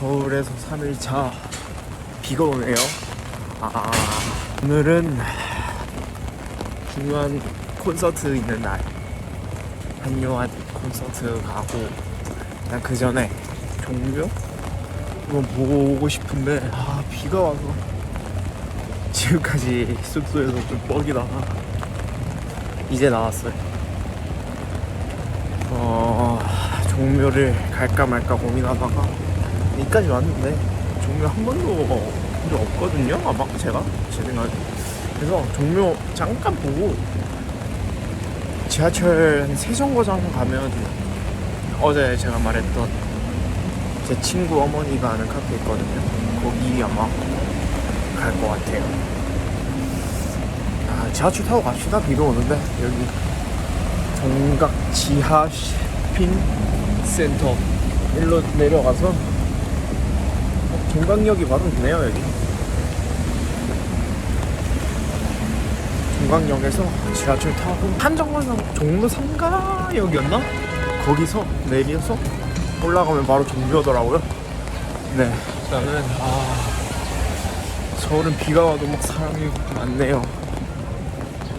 서울에서 3일차 비가 오네요. 아, 오늘은 중요한 콘서트 있는 날. 한요한 콘서트 가고, 일단 그 전에 종묘? 이거 보고 싶은데, 아, 비가 와서 지금까지 숙소에서 좀 뻑이다가 이제 나왔어요. 어, 종묘를 갈까 말까 고민하다가 여기까지 왔는데 종묘 한 번도 본 적 없거든요. 아마 제가 제 생각에. 그래서 종묘 잠깐 보고 지하철 한 세정거장 가면 어제 제가 말했던 제 친구 어머니가 아는 카페 있거든요. 거기 아마 갈 것 같아요. 아, 지하철 타고 갑시다. 비도 오는데 여기 종각 지하 쇼핑 센터 일로 내려가서 어, 종각역이 바로 있네요 여기. 종각역에서 지하철 타고 한정거장 종로 3가역이었나? 거기서 내려서 올라가면 바로 종묘더라고요. 네. 일단은 아. 서울은 비가 와도 막 사람이 많네요.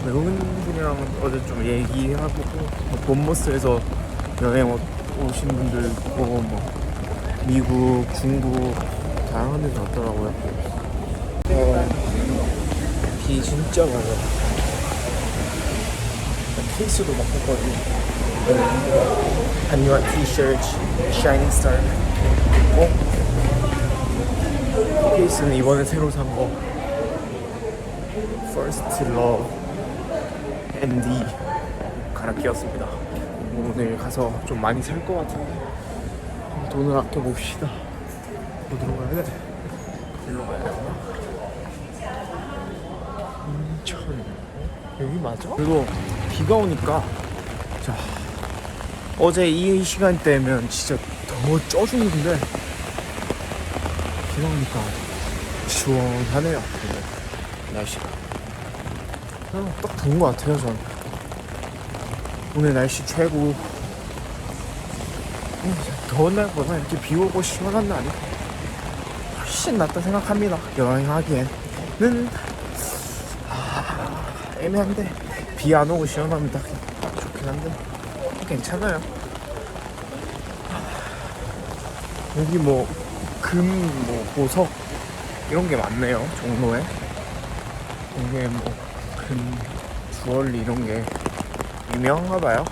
외국인분이랑 어제 좀 얘기하고 뭐 본모스에서 여행 오- 오신 분들 있고 뭐 미국, 중국 다양한 데서 왔더라고요. 어, 비 진짜 많아요. 케이스도 막 했거든요. 한유한 티셔츠, 샤이닝 스타. 어? 케이스는 이번에 새로 산 거. First Love 앤디 갈아 끼웠습니다. 오늘 가서 좀 많이 살 것 같은데 돈을 아껴 봅시다. 어디로 가야 돼? 일로 가야 되나? 인천 여기 맞아? 그리고 비가 오니까 자 어제 이 시간대면 진짜 더 쪄죽는데 비가 오니까 시원하네요. 날씨가. 그냥 딱 좋은 것 같아요, 전. 오늘 날씨 최고. 음, 더운 날보다 이렇게 비 오고 시원한 날이 훨씬 낫다 생각합니다. 여행하기에는 아, 애매한데 비 안 오고 시원합니다. 좋긴 한데 괜찮아요. 여기 뭐 금, 뭐 보석 이런 게 많네요. 종로에. 이게 뭐 금, 주얼리 이런 게 유명한가 봐요.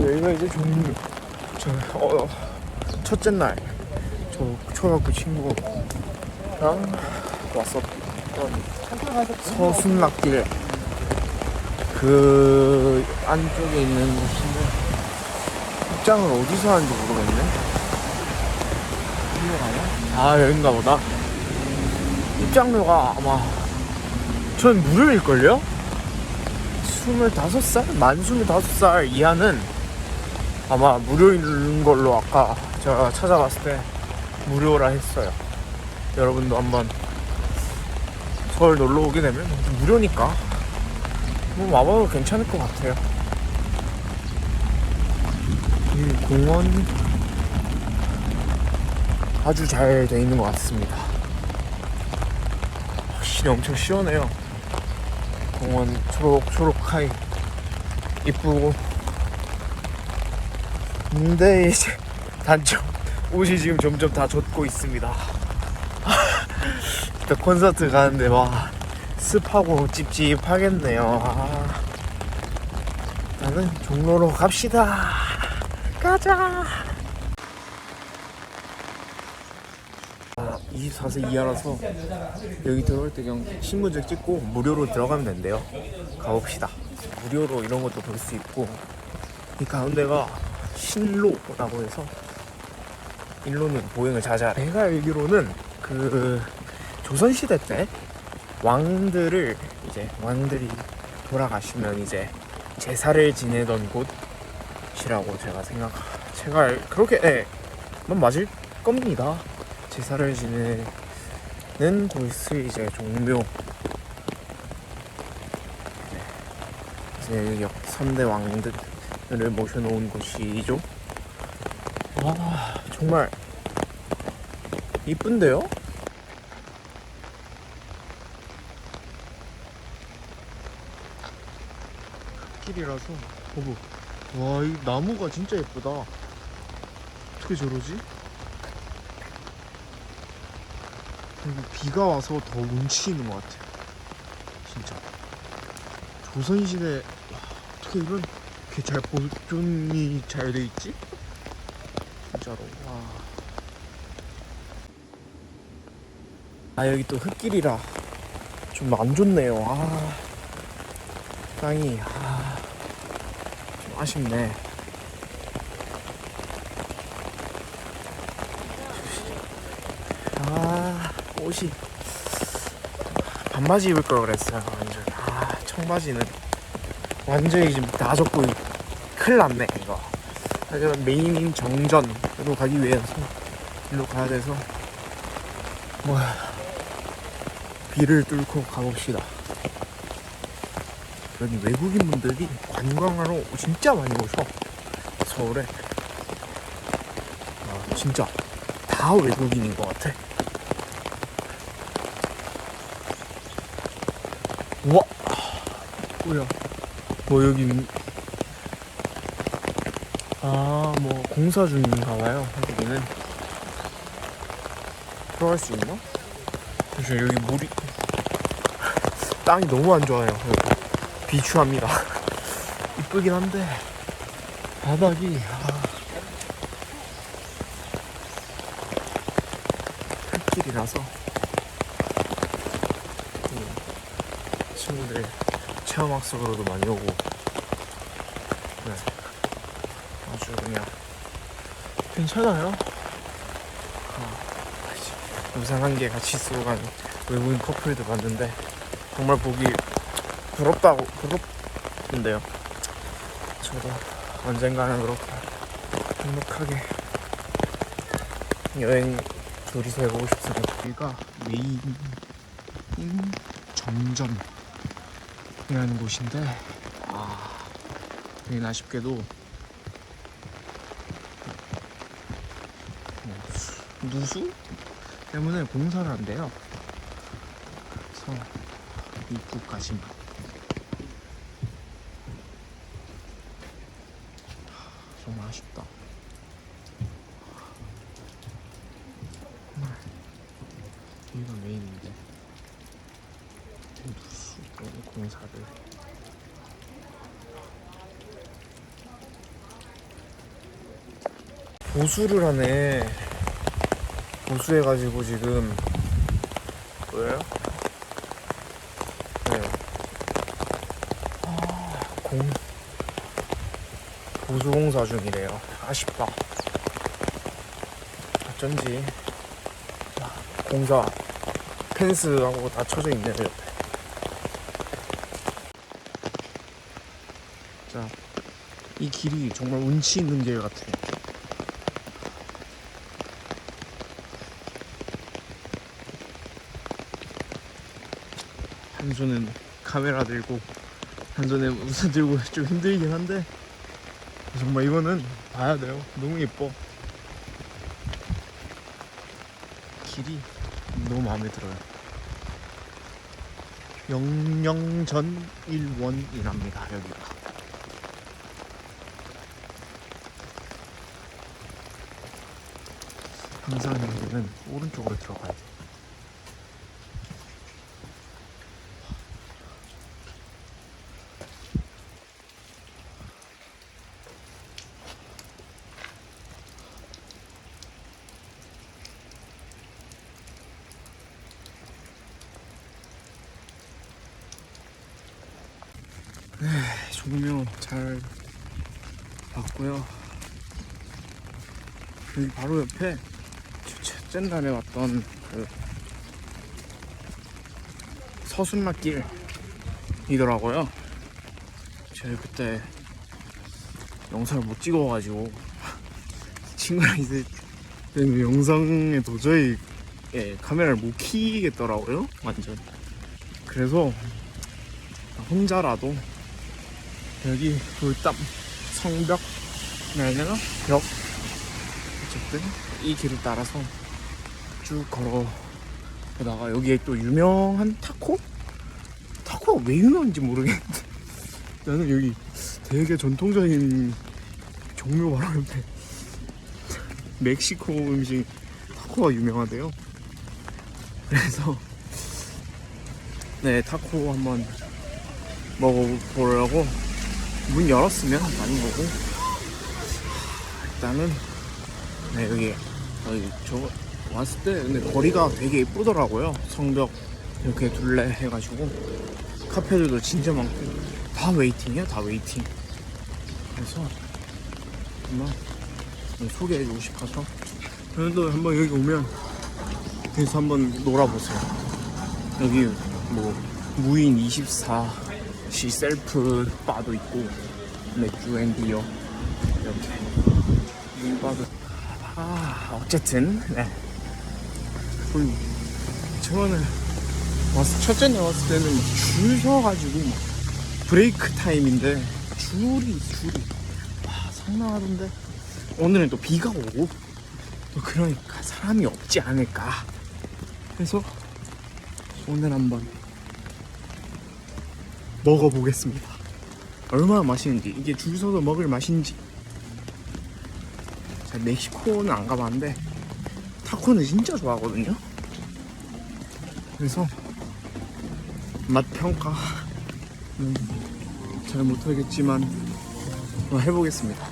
여기가 이제 종류 저 어, 첫째 날 저 초등학교 친구랑 왔었던 서순락길 그 안쪽에 있는 곳인데 입장을 어디서 하는지 모르겠네. 아 여긴가 보다. 입장료가 아마 전 무료일걸요? 25살? 만 25살 이하는 아마 무료인 걸로 아까 제가 찾아봤을 때 무료라 했어요. 여러분도 한번 서울 놀러 오게 되면 무료니까 뭐 와봐도 괜찮을 것 같아요. 이 공원 아주 잘 돼 있는 것 같습니다. 확실히 엄청 시원해요. 공원 초록초록하이 이쁘고 근데 이제 단점 옷이 지금 점점 다 젖고 있습니다. 또 콘서트 가는데 와 습하고 찝찝하겠네요. 아, 나는 종로로 갑시다. 가자. 24세 이하라서 여기 들어올 때 그냥 신분증 찍고 무료로 들어가면 된대요. 가봅시다. 무료로 이런 것도 볼 수 있고. 이 가운데가 신로라고 해서 일로는 보행을 자제하라. 내가 알기로는 그 조선시대 때 왕들을 이제 왕들이 돌아가시면 이제 제사를 지내던 곳이라고 제가 생각 제가 알- 그렇게 예, 만 맞을 겁니다. 제사를 지내는 곳이 이제 종묘 네. 이제 여기 3대 왕들을 모셔놓은 곳이죠 와 정말 이쁜데요? 길이라서 어머 와이 나무가 진짜 예쁘다 어떻게 저러지? 그리고 비가 와서 더 운치 있는 것 같아요 진짜 조선시대 와, 어떻게 이런 게잘 보존이 잘 돼 있지? 진짜로. 와. 아 여기 또 흙길이라 좀 안 좋네요. 아 땅이 아, 좀 아쉽네. 아 옷이 반바지 입을 걸 그랬어요 완전. 아 청바지는 완전히 지금 다 젖고 있- 큰일 났네 이거. 하지만 메인인 정전 으로 가기 위해서 일로 가야 돼서 뭐 비를 뚫고 가봅시다. 여기 외국인 분들이 관광하러 진짜 많이 오셔. 서울에. 아 진짜 다 외국인인 것 같아. 우와. 뭐야? 뭐 여기 아 뭐 공사 중인가 봐요 여기는. 들어갈 수 있나? 잠시만 여기 물이. 땅이 너무 안 좋아요 여기. 비추합니다. 이쁘긴 한데. 바닥이 아... 흙길이라서. 음, 친구들 체험학습으로도 많이 오고 네 아주 그냥 괜찮아요. 아, 아이씨, 영상 한 개 같이 쓰고 간 외국인 커플도 봤는데 정말 보기 부럽다고 부럽던데요. 저도 언젠가는 그렇게 행복하게 여행 둘이서 해보고 싶습니다. 여기가 메인 정전이라는 곳인데 아 여기는 아쉽게도 누수? 때문에 공사를 한대요. 그래서 입구까지만 정말 아쉽다. 여기가 메인인데. 누수 때문에 공사를. 보수를 하네 보수해가지고 지금 뭐예요? 네. 아, 공 보수공사 중이래요. 아쉽다. 어쩐지 아, 공사 펜스하고 다 쳐져 있네요. 옆에. 자, 이 길이 정말 운치 있는 길 같아요. 한 손은 카메라 들고 한 손에 우산 들고 좀 힘들긴 한데 정말 이거는 봐야 돼요. 너무 예뻐. 길이 너무 마음에 들어요. 영영전 일원이랍니다 여기가. 항상 여기는 오른쪽으로 들어가야 돼 종료 잘 봤고요. 여기 바로 옆에 첫째 날에 왔던 그 서순락길이더라고요. 제가 그때 영상을 못 찍어가지고 친구랑 있을 때는 영상에 도저히 예, 카메라를 못 키겠더라고요. 완전. 그래서 혼자라도 여기 돌담 성벽 해야 되나? 벽 어쨌든 이 길을 따라서 쭉쭉 걸어 보다가 여기에 또 유명한 타코? 타코가 왜 유명한지 모르겠는데 나는 여기 되게 전통적인 종묘 바로 옆에 멕시코 음식 타코가 유명하대요. 그래서 네 타코 한번 먹어보려고 문 열었으면 가는 거고. 일단은 네 여기 여기 저 왔을 때 근데 거리가 되게 예쁘더라고요. 성벽 이렇게 둘레 해가지고. 카페들도 진짜 많고. 다 웨이팅이야 다 웨이팅. 그래서 한번 소개해주고 싶어서. 여러분도 한번 여기 오면 그래서 한번 놀아보세요. 여기 뭐 무인 24 시 셀프 바도 있고 맥주 앤 비어. 이렇게. 무인 바도. 아 어쨌든 네. 그리고 저는 왔을 첫째 날 왔을 때는 줄 서가지고 막 브레이크 타임인데 줄이 줄이. 와 상당하던데. 오늘은 또 비가 오고 또 그러니까 사람이 없지 않을까 해서 오늘 한번 먹어보겠습니다. 얼마나 맛있는지 이게 줄 서서 먹을 맛인지. 제가 멕시코는 안 가봤는데 타코는 진짜 좋아하거든요. 그래서 맛 평가 음, 잘 못하겠지만 해보겠습니다.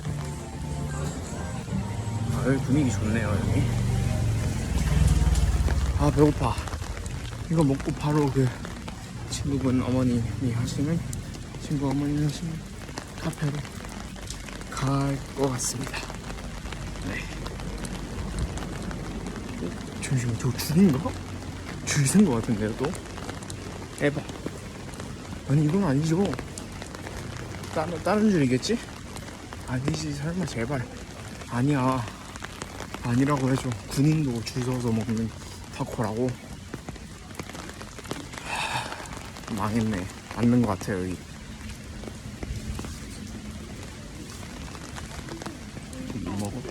아, 여기 분위기 좋네요 여기. 아 배고파. 이거 먹고 바로 그 친구분 어머님이 하시는 친구 어머님이 하시는 카페로 갈 것 같습니다. 네. 어, 잠시만 저 줄인가? 줄센것 같은데요 또? 에바. 아니 이건 아니죠. 다른, 다른 줄이겠지? 아니지 설마 제발. 아니야. 아니라고 해줘. 군인도 줄 서서 먹는 타코라고 하, 망했네. 맞는 것 같아요 여기. 못 먹어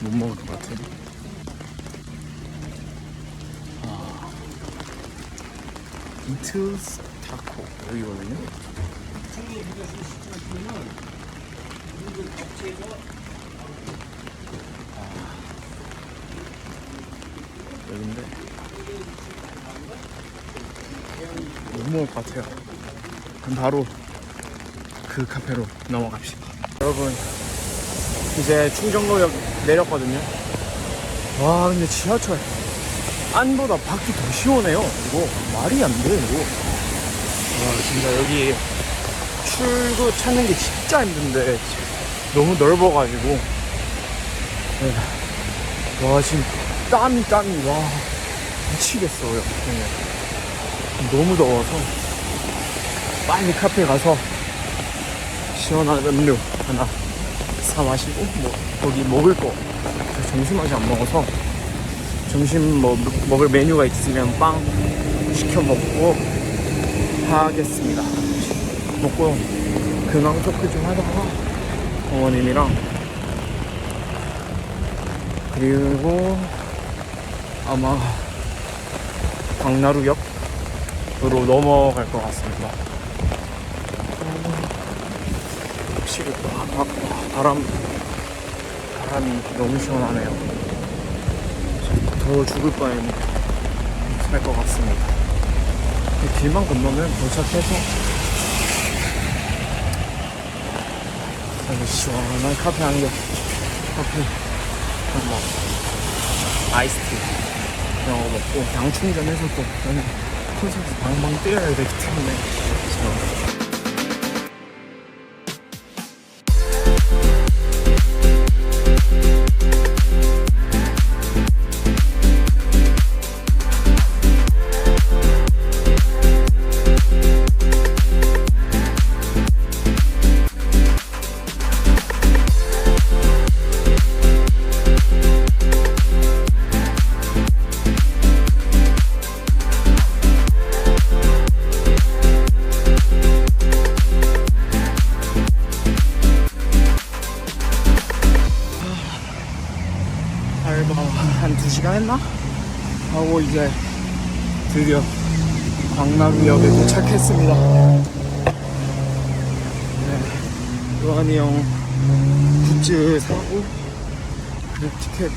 못 먹을 것 같아. 비트스 타코. 여기거든요. 아, 여긴데 못 먹을 것 같아요. 그럼 바로 그 카페로 넘어갑시다. 여러분 이제 충정로역 내렸거든요. 와 근데 지하철 안보다 밖이 더 시원해요. 이거 말이 안 돼, 이거. 와, 진짜 여기 출구 찾는 게 진짜 힘든데 너무 넓어가지고. 네. 와, 지금 땀이 땀이 와 미치겠어요. 네. 너무 더워서 빨리 카페 가서 시원한 음료 하나 사 마시고 뭐 거기 먹을 거 점심 아직 안 먹어서 점심 뭐 먹을 메뉴가 있으면 빵 시켜 먹고 하겠습니다. 먹고 근황 토크 좀 하다가 어머님이랑 그리고 아마 광나루역으로 넘어갈 것 같습니다. 확실히 바, 바, 바람 바람이 너무 시원하네요. 더 죽을 바에는 살것 같습니다. 길만 건너면 도착해서 시원한 카페 한 개, 커피, 뭐, 아이스티 이런 거 먹고 양 충전해서 또 저는 콘서트 방방 뛰어야 되기 때문에 하고 이제 드디어 광남역에 도착했습니다. 네, 요한이 형 굿즈 사고 그 티켓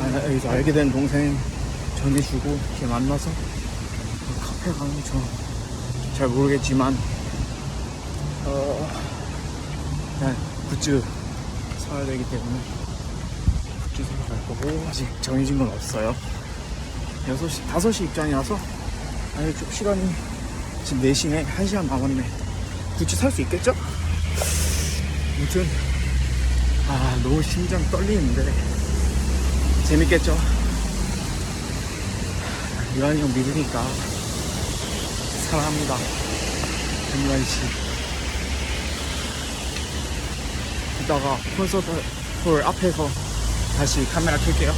아, 여기서 알게 된 동생 전해주고 이렇게 만나서 그 카페 가는 저잘 모르겠지만 어 네, 굿즈 사야 되기 때문에 굿즈 사러 갈 거고 아직 정해진 건 없어요 6시, 5시 입장이라서 아니 좀 시간이 지금 4시네. 1시간 남았네. 굿즈 살수 있겠죠? 아무튼 아 너무 심장 떨리는데 재밌겠죠? 유한이 형 믿으니까 사랑합니다. 김유한 씨. 이따가 콘서트 홀 앞에서 다시 카메라 켤게요